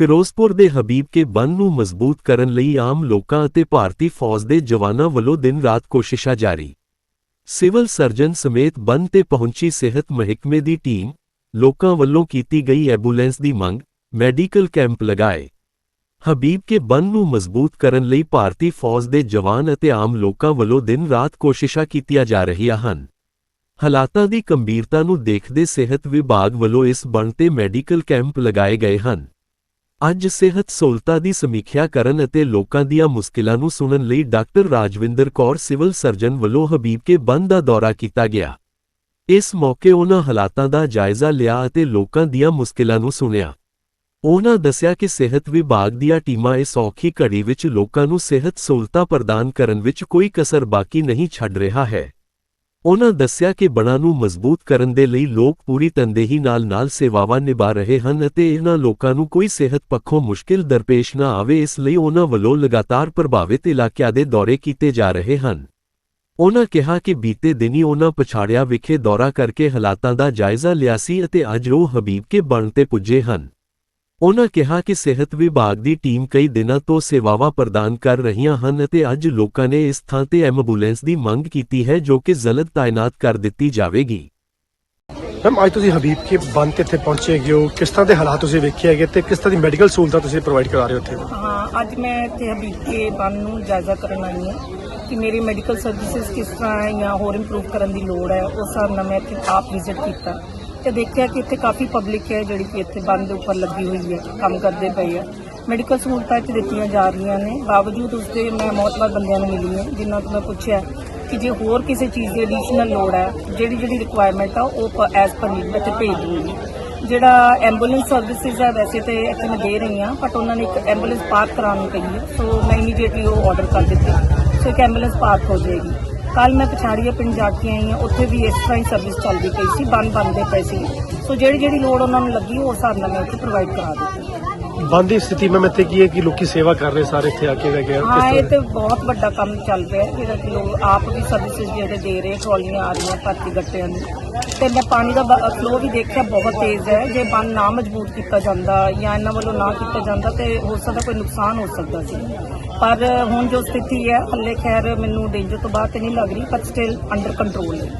ਫਿਰੋਜ਼ਪੁਰ ਦੇ ਹਬੀਬ ਕੇ ਬੰਨ ਨੂੰ ਮਜ਼ਬੂਤ ਕਰਨ ਲਈ ਆਮ ਲੋਕਾਂ ਅਤੇ ਭਾਰਤੀ ਫੌਜ ਦੇ ਜਵਾਨਾਂ ਵੱਲੋਂ ਦਿਨ-ਰਾਤ ਕੋਸ਼ਿਸ਼ਾਂ ਜਾਰੀ। ਸਿਵਲ ਸਰਜਨ ਸਮੇਤ ਬੰਨ ਤੇ ਪਹੁੰਚੀ ਸਿਹਤ ਮਹਿਕਮੇ ਦੀ ਟੀਮ ਲੋਕਾਂ ਵੱਲੋਂ ਕੀਤੀ ਗਈ ਐਂਬੂਲੈਂਸ ਦੀ ਮੰਗ, ਮੈਡੀਕਲ ਕੈਂਪ ਲਗਾਏ। ਹਬੀਬ ਕੇ ਬੰਨ ਨੂੰ ਮਜ਼ਬੂਤ ਕਰਨ ਲਈ ਭਾਰਤੀ ਫੌਜ ਦੇ ਜਵਾਨ ਅਤੇ ਆਮ ਲੋਕਾਂ ਵੱਲੋਂ ਦਿਨ-ਰਾਤ ਕੋਸ਼ਿਸ਼ਾਂ ਕੀਤੀਆਂ ਜਾ ਰਹੀਆਂ ਹਨ। ਹਾਲਾਤਾਂ ਦੀ ਗੰਭੀਰਤਾ ਨੂੰ ਦੇਖਦੇ ਸਿਹਤ ਵਿਭਾਗ ਵੱਲੋਂ ਇਸ ਬੰਨ ਤੇ ਮੈਡੀਕਲ ਕੈਂਪ ਲਗਾਏ ਗਏ ਹਨ। ਅੱਜ ਸਿਹਤ ਸਹੂਲਤਾਂ ਦੀ ਸਮੀਖਿਆ ਕਰਨ ਅਤੇ ਲੋਕਾਂ ਦੀਆਂ ਮੁਸ਼ਕਿਲਾਂ ਨੂੰ ਸੁਣਨ ਲਈ doctor Rajwinder Kaur civil surgeon ਵੱਲੋਂ ਹਬੀਬਕੇ ਬੰਦ ਦਾ ਦੌਰਾ ਕੀਤਾ ਗਿਆ। ਇਸ ਮੌਕੇ ਉਹਨਾਂ ਹਾਲਾਤਾਂ ਦਾ ਜਾਇਜ਼ਾ ਲਿਆ ਅਤੇ ਲੋਕਾਂ ਦੀਆਂ ਮੁਸ਼ਕਿਲਾਂ ਨੂੰ ਸੁਣਿਆ। ਉਹਨਾਂ ਦੱਸਿਆ ਕਿ ਸਿਹਤ ਵਿਭਾਗ ਦੀਆਂ ਟੀਮਾਂ ਇਸ ਔਖੀ ਘੜੀ ਵਿੱਚ ਲੋਕਾਂ ਨੂੰ ਸਿਹਤ ਸਹੂਲਤਾਂ ਪ੍ਰਦਾਨ ਕਰਨ ਵਿੱਚ ਕੋਈ ਕਸਰ ਬਾਕੀ ਨਹੀਂ ਛੱਡ ਰਿਹਾ ਹੈ। ਉਹਨਾਂ ਦੱਸਿਆ ਕਿ ਬਣਾ ਨੂੰ ਮਜ਼ਬੂਤ ਕਰਨ ਦੇ ਲਈ ਲੋਕ ਪੂਰੀ ਤਨਦੇਹੀ ਨਾਲ ਨਾਲ ਸੇਵਾਵਾਂ ਨਿਭਾ ਰਹੇ ਹਨ ਅਤੇ ਇਹਨਾਂ ਲੋਕਾਂ ਨੂੰ ਕੋਈ ਸਿਹਤ ਪੱਖੋਂ ਮੁਸ਼ਕਿਲ ਦਰਪੇਸ਼ ਨਾ ਆਵੇ, ਇਸ ਲਈ ਉਹਨਾਂ ਵੱਲੋਂ ਲਗਾਤਾਰ ਪ੍ਰਭਾਵਿਤ ਇਲਾਕਿਆਂ ਦੇ ਦੌਰੇ ਕੀਤੇ ਜਾ ਰਹੇ ਹਨ। ਉਹਨਾਂ ਕਿਹਾ ਕਿ ਬੀਤੇ ਦਿਨੀ ਉਹਨਾਂ ਪਛਾੜਿਆ ਵਿਖੇ ਦੌਰਾ ਕਰਕੇ ਹਾਲਾਤਾਂ ਦਾ ਜਾਇਜ਼ਾ ਲਿਆ ਸੀ ਅਤੇ ਅੱਜ ਉਹ ਹਬੀਬ ਕੇ ਬਣ ਤੇ ਪੁੱਜੇ ਹਨ। ਉਹਨਾਂ ਕਿਹਾ ਕਿ ਸਿਹਤ ਵਿਭਾਗ ਦੀ ਟੀਮ ਕਈ ਦਿਨਾਂ ਤੋਂ ਸੇਵਾਵਾਂ ਪ੍ਰਦਾਨ ਕਰ ਰਹੀਆਂ ਹਨ ਅਤੇ ਅੱਜ ਲੋਕਾਂ ਨੇ ਇਸ ਥਾਂ ਤੇ ਐਂਬੂਲੈਂਸ ਦੀ ਮੰਗ ਕੀਤੀ ਹੈ ਜੋ ਕਿ ਜਲਦ ਤਾਇਨਾਤ ਕਰ ਦਿੱਤੀ ਜਾਵੇਗੀ। ਮੈਮ ਅੱਜ ਤੁਸੀਂ ਹਬੀਬ ਕੇ ਬੰਦ ਤੇ ਇੱਥੇ ਪਹੁੰਚੇ ਹੈਗੇ ਹੋ? ਕਿਸ ਤਰ੍ਹਾਂ ਦੇ ਹਾਲਾਤ ਤੁਸੀਂ ਵੇਖੇ ਹੈਗੇ ਤੇ ਕਿਸ ਤਰ੍ਹਾਂ ਦੀ ਮੈਡੀਕਲ ਸਹੂਲਤਾਂ ਤੁਸੀਂ ਪ੍ਰੋਵਾਈਡ ਕਰਾ ਰਹੇ ਹੋ ਇੱਥੇ? ਹਾਂ ਅੱਜ ਮੈਂ ਇੱਥੇ ਹਬੀਬ ਕੇ ਬੰਨ ਨੂੰ ਜਾਇਜ਼ਾ ਕਰਨ ਆਈ ਹਾਂ ਕਿ ਮੇਰੀ ਮੈਡੀਕਲ ਸਰਵਿਸਿਜ਼ ਕਿਸ ਤਰ੍ਹਾਂ ਹੈ ਜਾਂ ਹੋਰ ਇੰਪਰੂਵ ਕਰਨ ਦੀ ਲੋੜ ਹੈ ਉਸ ਹਿਸਾਬ ਨਾਲ ਮੈਂ ਇੱਥੇ ਆਪ ਵਿਜ਼ਿਟ ਕੀਤਾ। ਤੇ ਦੇਖਿਆ ਕਿ ਇੱਥੇ ਕਾਫੀ ਪਬਲਿਕ ਹੈ ਜਿਹੜੀ ਕਿ ਇੱਥੇ ਬੰਦ ਦੇ ਉੱਪਰ ਲੱਗੀ ਹੋਈ ਹੈ, ਕੰਮ ਕਰਦੇ ਪਏ ਆ। ਮੈਡੀਕਲ ਸਹੂਲਤਾਂ ਇੱਥੇ ਦਿੱਤੀਆਂ ਜਾ ਰਹੀਆਂ ਨੇ। ਬਾਵਜੂਦ ਉਸ ਉਸਦੇ ਮੈਂ ਮੌਤਬਰ ਬੰਦਿਆਂ ਨੂੰ ਮਿਲੀ ਹਾਂ, ਜਿਨ੍ਹਾਂ ਤੋਂ ਮੈਂ ਪੁੱਛਿਆ ਕਿ ਜੇ ਹੋਰ ਕਿਸੇ ਚੀਜ਼ ਦੀ ਐਡੀਸ਼ਨਲ ਲੋੜ ਹੈ, ਜਿਹੜੀ ਜਿਹੜੀ ਰਿਕੁਆਇਰਮੈਂਟ ਆ, ਉਹ ਐਜ਼ ਪਰ ਨੀਡ ਮੈਂ ਤੇ ਭੇਜ ਦੂੰਗੀ ਜਿਹੜਾ ਐਂਬੂਲੈਂਸ ਸਰਵਿਸਿਜ਼ ਹੈ ਵੈਸੇ ਤੇ ਇੱਥੇ ਮੈਂ ਦੇ ਰਹੀ ਹਾਂ ਬਟ ਉਹਨਾਂ ਨੇ ਇੱਕ ਐਂਬੂਲੈਂਸ ਪਾਰਕ ਕਰਾਉਣ ਨੂੰ ਕਹੀ ਹੈ ਸੋ ਮੈਂ ਇਮੀਡੀਏਟਲੀ ਉਹ ਆਰਡਰ ਕਰ ਦਿੱਤੀ। ਸੋ ਇੱਕ ਐਂਬੂਲੈਂਸ ਪਾਰਕ ਹੋ ਜਾਏਗੀ। ਕੱਲ ਮੈਂ ਪਛਾੜੀਏ ਪਿੰਡ ਜਾ ਕੇ ਆਈ ਹਾਂ, ਉੱਥੇ ਵੀ ਇਸ ਤਰ੍ਹਾਂ ਹੀ ਸਰਵਿਸ ਚੱਲਦੀ ਪਈ ਸੀ ਬੰਨ ਬੰਦੇ ਪਏ ਸੀ। ਸੋ ਜਿਹੜੀ ਜਿਹੜੀ ਲੋੜ ਉਹਨਾਂ ਨੂੰ ਲੱਗੀ, ਉਹ ਹਿਸਾਬ ਨਾਲ ਮੈਂ ਉੱਥੇ ਪ੍ਰੋਵਾਈਡ ਕਰਾ ਦਿੱਤੀ। ਬੰਦ ਦੀ ਸਥਿਤੀ ਮੈਂ ਇੱਥੇ ਕੀ ਹੈ ਕਿ ਲੋਕੀ ਸੇਵਾ ਕਰ ਰਹੇ ਸਾਰੇ ਇੱਥੇ ਆ ਕੇ ਆ? ਹਾਂ ਇਹ ਤੇ ਬਹੁਤ ਵੱਡਾ ਕੰਮ ਚੱਲ ਰਿਹਾ ਹੈ ਜਿਹੜਾ ਕਿ ਲੋਕ ਆਪ ਵੀ ਸਰਵਿਸਿਜ਼ ਜਿਹੜੇ ਦੇ ਰਹੇ ਟਰਾਲੀਆਂ ਆ ਰਹੀਆਂ ਭਰਤੀ ਗੱਟਿਆਂ ਦੀ। ਤੇ ਮੈਂ ਪਾਣੀ ਦਾ ਫਲੋ ਵੀ ਦੇਖਿਆ ਬਹੁਤ ਤੇਜ਼ ਹੈ ਜੇ ਬੰਨ ਨਾ ਮਜ਼ਬੂਤ ਕੀਤਾ ਜਾਂਦਾ ਜਾਂ ਇਹਨਾਂ ਵੱਲੋਂ ਨਾ ਕੀਤਾ ਜਾਂਦਾ ਤੇ ਹੋ ਸਕਦਾ ਕੋਈ ਨੁਕਸਾਨ ਹੋ ਸਕਦਾ ਸੀ। ਪਰ ਹੁਣ ਜੋ ਸਥਿਤੀ ਹੈ ਹੱਲੇ ਖੈਰ ਮੈਨੂੰ ਡੇਂਜਰ ਤੋਂ ਬਾਅਦ ਤੇ ਨਹੀਂ ਲੱਗ ਰਹੀ ਪਰ ਸਟਿਲ ਅੰਡਰ ਕੰਟਰੋਲ ਹੈ।